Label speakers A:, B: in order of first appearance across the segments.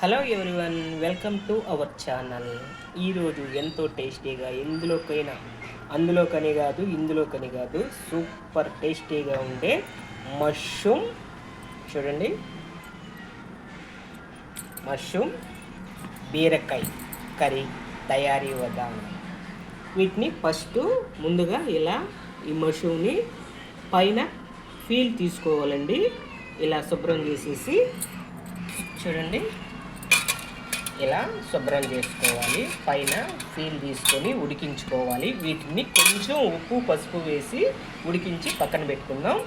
A: Hello everyone welcome to our channel ఈరోజు ఎంతో టేస్టీగా ఎందులోకైనా అందులోకని కాదు ఇందులోకని కాదు సూపర్ టేస్టీగా ఉండే మష్రూమ్ చూడండి. మష్రూమ్ బీరకాయ కర్రీ తయారీ విధానం వీటిని ఫస్ట్ ముందుగా ఇలా ఈ మష్రూమ్ని పైన ఫీల్ తీసుకోవాలండి. ఇలా శుభ్రం చేసేసి చూడండి. ఇలా శుభ్రం చేసుకోవాలి. పైన ఫీల్ తీసుకొని ఉడికించుకోవాలి. వీటిని కొంచెం ఉప్పు పసుపు వేసి ఉడికించి పక్కన పెట్టుకుందాం.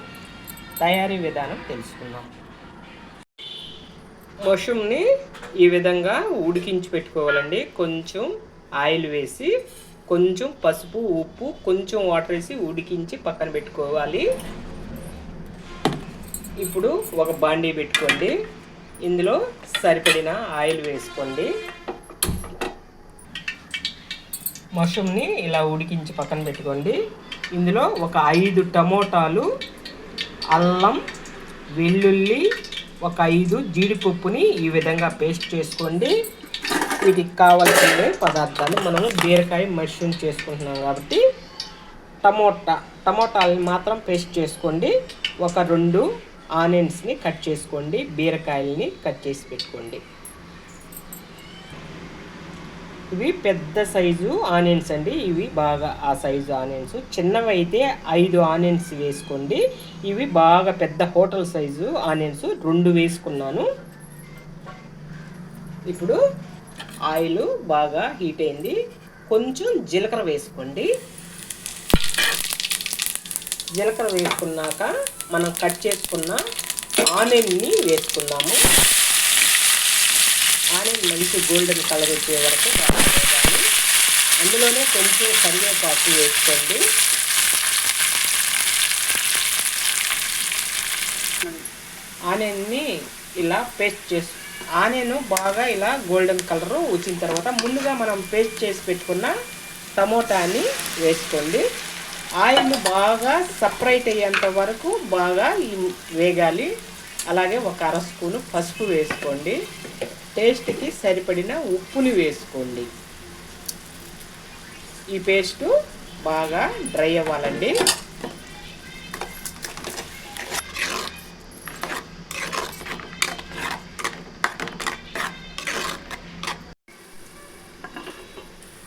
A: తయారీ విధానం తెలుసుకుందాం. మష్రూమ్ని ఈ విధంగా ఉడికించి పెట్టుకోవాలండి. కొంచెం ఆయిల్ వేసి కొంచెం పసుపు ఉప్పు కొంచెం వాటర్ వేసి ఉడికించి పక్కన పెట్టుకోవాలి. ఇప్పుడు ఒక బాండీ పెట్టుకోండి. ఇందులో సరిపడిన ఆయిల్ వేసుకోండి. మష్రూమ్ని ఇలా ఉడికించి పక్కన పెట్టుకోండి. ఇందులో ఒక ఐదు టమోటాలు అల్లం వెల్లుల్లి ఒక ఐదు జీడిపప్పుని ఈ విధంగా పేస్ట్ చేసుకోండి. వీటికి కావాల్సిన పదార్థాలు. మనము బీరకాయ మష్రూమ్ చేసుకుంటున్నాం కాబట్టి టమోటా టమోటాలని మాత్రం పేస్ట్ చేసుకోండి. ఒక రెండు ఆనియన్స్ని కట్ చేసుకోండి బీరకాయలని కట్ చేసి పెట్టుకోండి. ఇవి పెద్ద సైజు ఆనియన్స్ అండి. ఇవి బాగా ఆ సైజు ఆనియన్స్. చిన్నవి అయితే ఐదు ఆనియన్స్ వేసుకోండి. ఇవి బాగా పెద్ద హోటల్ సైజు ఆనియన్స్ రెండు వేసుకున్నాను. ఇప్పుడు ఆయిల్ బాగా హీట్ అయింది. కొంచెం జీలకర్ర వేసుకోండి. జీలకర్ర వేసుకున్నాక మనం కట్ చేసుకున్న ఆనియన్ని వేసుకున్నాము ఆనియన్ మంచి గోల్డెన్ కలర్ వచ్చే వరకు బాగా అందులోనే కొంచెం కరివేపాకు వేసుకోండి. ఆనియన్ని ఇలా పేస్ట్ చేసు ఆనియన్ బాగా ఇలా గోల్డెన్ కలర్ వచ్చిన తర్వాత ముందుగా మనం పేస్ట్ చేసి పెట్టుకున్న టమోటాని వేసుకోండి. ఆయిల్ బాగా సపరేట్ అయ్యేంత వరకు బాగా వేగాలి. అలాగే ఒక అర స్పూను పసుపు వేసుకోండి. టేస్ట్కి సరిపడిన ఉప్పుని వేసుకోండి. ఈ పేస్టు బాగా డ్రై అవ్వాలండి.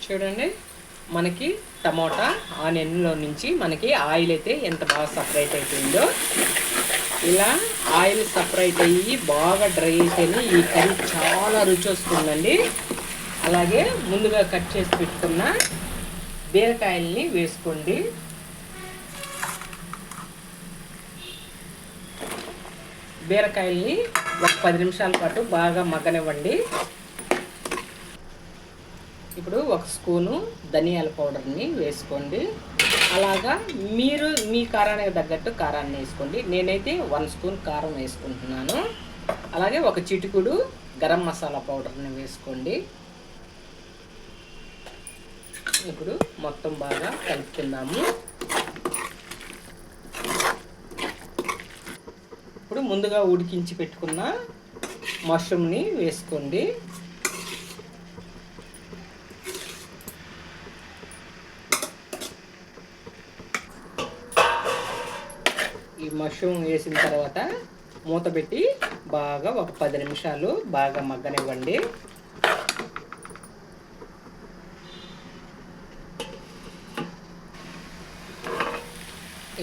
A: చూడండి. మనకి టమోటా ఆనియన్లో నుంచి మనకి ఆయిల్ అయితే ఎంత బాగా సపరేట్ అవుతుందో ఇలా ఆయిల్ సపరేట్ అయ్యి బాగా డ్రై అయితేనే ఈ కర్రీ చాలా రుచి వస్తుందండి. అలాగే ముందుగా కట్ చేసి పెట్టుకున్న బీరకాయల్ని వేసుకోండి. బీరకాయల్ని ఒక పది నిమిషాల పాటు బాగా మగ్గనివ్వండి. ఇప్పుడు ఒక స్పూను ధనియాల పౌడర్ని వేసుకోండి. అలాగా మీరు మీ కారానికి తగ్గట్టు కారాన్ని వేసుకోండి. నేనైతే వన్ స్పూన్ కారం వేసుకుంటున్నాను. అలాగే ఒక చిటుకుడు గరం మసాలా పౌడర్ని వేసుకోండి. ఇప్పుడు మొత్తం బాగా కలుపుకుందాము. ఇప్పుడు ముందుగా ఉడికించి పెట్టుకున్న మష్రూమ్ని వేసుకోండి. ఈ మష్రూమ్ వేసిన తర్వాత మూత పెట్టి బాగా ఒక పది నిమిషాలు బాగా మగ్గనివ్వండి.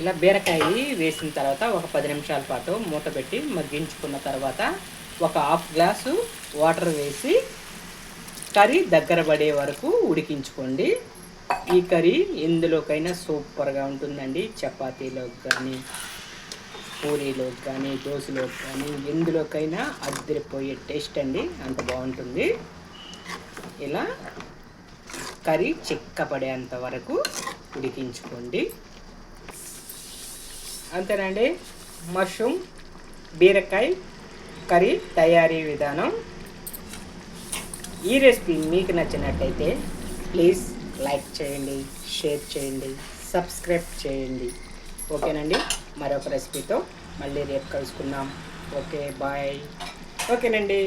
A: ఇలా బీరకాయ వేసిన తర్వాత ఒక పది నిమిషాల పాటు మూత పెట్టి మగ్గించుకున్న తర్వాత ఒక హాఫ్ గ్లాసు వాటర్ వేసి కర్రీ దగ్గర పడే వరకు ఉడికించుకోండి. ఈ కర్రీ ఎందులోకైనా సూపర్గా ఉంటుందండి చపాతీలోకి కానీ. పూరీలోకి కానీ దోశలోకి కానీ ఎందులోకైనా అద్దరిపోయే టేస్ట్ అండి. అంత బాగుంటుంది. ఇలా కర్రీ చిక్కపడేంత వరకు ఉడికించుకోండి. అంతేనండి. మష్రూమ్ బీరకాయ కర్రీ తయారీ విధానం. ఈ రెసిపీ మీకు నచ్చినట్టయితే ప్లీజ్ లైక్ చేయండి షేర్ చేయండి సబ్స్క్రైబ్ చేయండి. ఓకేనండి? మరొక రెసిపీతో మళ్ళీ రేపు కలుసుకుందాం. Okay bye. ఓకేనండి.